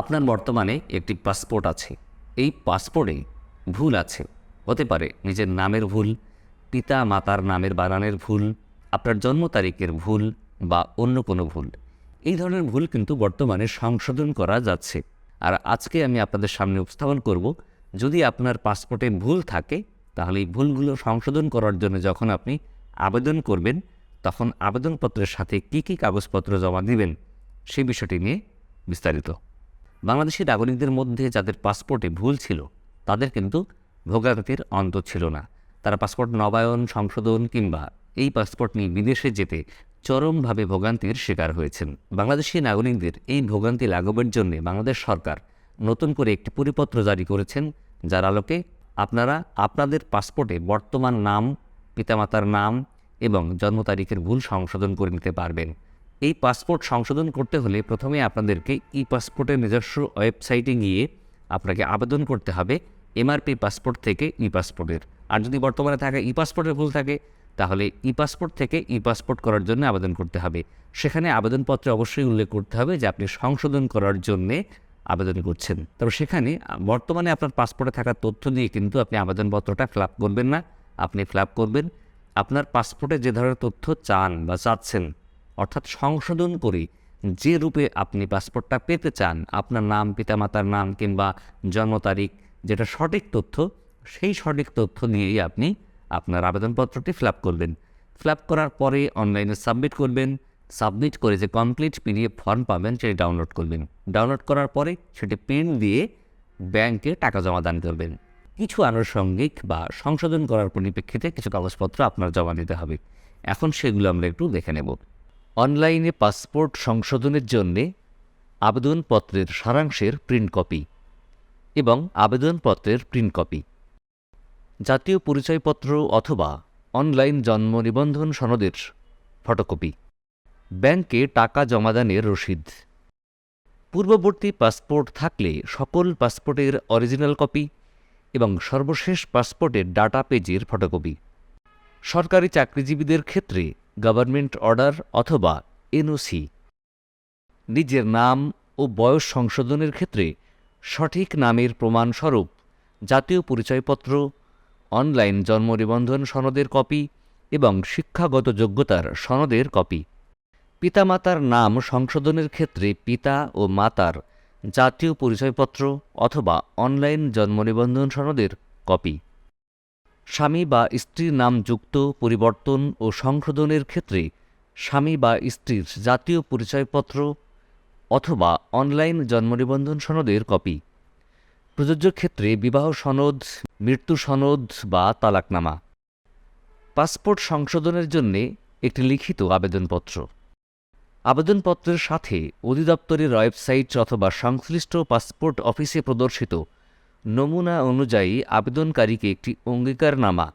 আপনার বর্তমানে একটি পাসপোর্ট আছে। এই পাসপোর্টে ভুল আছে। হতে পারে নিজের নামের ভুল পিতা মাতার নামের বানানের ভুল, আপনার জন্ম তারিখের ভুল বা অন্য কোনো ভুল। এই ধরনের ভুল কিন্তু বর্তমানে সংশোধন করা যাচ্ছে। আর আজকে আমি আপনাদের সামনে উপস্থাপন করব, যদি আপনার পাসপোর্টে ভুল থাকে, তাহলে এই ভুলগুলো সংশোধন করার জন্য যখন আপনি আবেদন করবেন, তখন আবেদনপত্রের সাথে কী কী কাগজপত্র জমা দিবেন সেই বিষয়টি নিয়ে বিস্তারিত বাংলাদেশি নাগরিকদের মধ্যে যাদের পাসপোর্টে ভুল ছিল, তাদের কিন্তু ভোগান্তির অন্ত ছিল না। তারা পাসপোর্ট নবায়ন, সংশোধন কিংবা এই পাসপোর্ট নিয়ে বিদেশে যেতে চরমভাবে ভোগান্তির শিকার হয়েছেন। বাংলাদেশি নাগরিকদের এই ভোগান্তি লাঘবের জন্য বাংলাদেশ সরকার নতুন করে একটি পরিপত্র জারি করেছেন, যার আলোকে আপনারা আপনাদের পাসপোর্টে বর্তমান নাম, পিতামাতার নাম এবং জন্ম তারিখের ভুল সংশোধন করে নিতে পারবেন। এই পাসপোর্ট সংশোধন করতে হলে প্রথমে আপনাদেরকে ই পাসপোর্টের নিজস্ব ওয়েবসাইটে গিয়ে আপনাকে আবেদন করতে হবে, এমআরপি পাসপোর্ট থেকে ই পাসপোর্টের। আর যদি বর্তমানে থাকা ই পাসপোর্টের ভুল থাকে, তাহলে ই পাসপোর্ট থেকে ই পাসপোর্ট করার জন্য আবেদন করতে হবে। সেখানে আবেদনপত্রে অবশ্যই উল্লেখ করতে হবে যে আপনি সংশোধন করার জন্যে আবেদন করছেন। তবে সেখানে বর্তমানে আপনার পাসপোর্টে থাকা তথ্য দিয়ে কিন্তু আপনি আবেদনপত্রটা ফিল করবেন না। আপনি ফিল করবেন, আপনার পাসপোর্টে যে ধরনের তথ্য চান বা চাচ্ছেন অর্থাৎ সংশোধন করে যে রূপে আপনি পাসপোর্টটা পেতে চান, আপনার নাম, পিতামাতার নাম কিংবা জন্ম তারিখ, যেটা সঠিক তথ্য, সেই সঠিক তথ্য নিয়েই আপনি আপনার আবেদনপত্রটি ফিল করবেন। ফিল করার পরে অনলাইনে সাবমিট করবেন। সাবমিট করে যে কমপ্লিট পিডিএফ ফর্ম পাবেন, সেটি ডাউনলোড করবেন। ডাউনলোড করার পরে সেটি পেন দিয়ে ব্যাংকে টাকা জমা দান করবেন। কিছু আনুষঙ্গিক বা সংশোধন করার পরিপ্রেক্ষিতে কিছু কাগজপত্র আপনার জমা দিতে হবে। এখন সেগুলো আমরা একটু দেখে নেব। অনলাইনে পাসপোর্ট সংশোধনের জন্যে আবেদনপত্রের সারাংশের প্রিন্ট কপি এবং আবেদনপত্রের প্রিন্ট কপি। জাতীয় পরিচয়পত্র অথবা অনলাইন জন্ম নিবন্ধন সনদের ফটোকপি। ব্যাংকে টাকা জমাদানের রসিদ। পূর্ববর্তী পাসপোর্ট থাকলে সকল পাসপোর্টের অরিজিনাল কপি এবং সর্বশেষ পাসপোর্টের ডাটা পেজের ফটোকপি। সরকারি চাকরিজীবীদের ক্ষেত্রে গভর্নমেন্ট অর্ডার অথবা এনওসি। নিজের নাম ও বয়স সংশোধনের ক্ষেত্রে সঠিক নামের প্রমাণস্বরূপ জাতীয় পরিচয়পত্র, অনলাইন জন্ম নিবন্ধন সনদের কপি এবং শিক্ষাগত যোগ্যতার সনদের কপি। পিতামাতার নাম সংশোধনের ক্ষেত্রে পিতা ও মাতার জাতীয় পরিচয়পত্র অথবা অনলাইন জন্ম নিবন্ধন সনদের কপি। স্বামী বা স্ত্রীর নাম যুক্ত, পরিবর্তন ও সংশোধনের ক্ষেত্রে স্বামী বা স্ত্রীর জাতীয় পরিচয়পত্র অথবা অনলাইন জন্ম নিবন্ধন সনদের কপি। প্রযোজ্য ক্ষেত্রে বিবাহ সনদ, মৃত্যু সনদ বা তালাকনামা। পাসপোর্ট সংশোধনের জন্যে একটি লিখিত আবেদনপত্র। আবেদনপত্রের সাথে অধিদপ্তরের ওয়েবসাইট অথবা সংশ্লিষ্ট পাসপোর্ট অফিসে প্রদর্শিত নমুনা অনুযায়ী আবেদনকারীকে একটি অঙ্গীকারনামা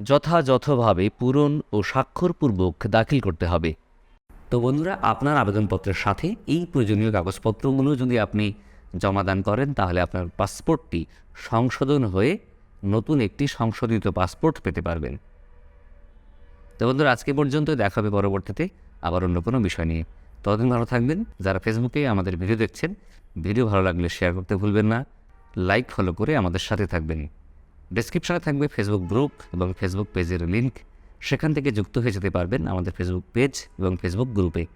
যথাযথভাবে পূরণ ও স্বাক্ষরপূর্বক দাখিল করতে হবে। তো বন্ধুরা, আপনার আবেদনপত্রের সাথে এই প্রয়োজনীয় কাগজপত্রগুলো যদি আপনি জমাদান করেন, তাহলে আপনার পাসপোর্টটি সংশোধন হয়ে নতুন একটি সংশোধিত পাসপোর্ট পেতে পারবেন। তো বন্ধুরা, আজকে পর্যন্ত দেখা হবে পরবর্তীতে আবার অন্য কোনো বিষয় নিয়ে। ততদিন ভালো থাকবেন। যারা ফেসবুকে আমাদের ভিডিও দেখছেন ভিডিও ভালো লাগলে শেয়ার করতে ভুলবেন না। লাইক ফলো করে আমাদের সাথে থাকবেন। ডেসক্রিপশনে থাকবে ফেসবুক গ্রুপ এবং ফেসবুক পেজের লিঙ্ক সেখান থেকে যুক্ত হয়ে যেতে পারবেন আমাদের ফেসবুক পেজ এবং ফেসবুক গ্রুপে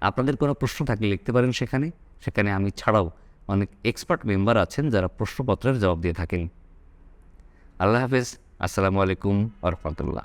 আপনাদের কোনো প্রশ্ন থাকলে লিখতে পারেন সেখানে। সেখানে আমি ছাড়াও অনেক এক্সপার্ট মেম্বার আছেন যারা প্রশ্নপত্রের জবাব দিয়ে থাকেন। আল্লাহ হাফেজ। আসসালামু আলাইকুম আ রহমতুল্লাহ।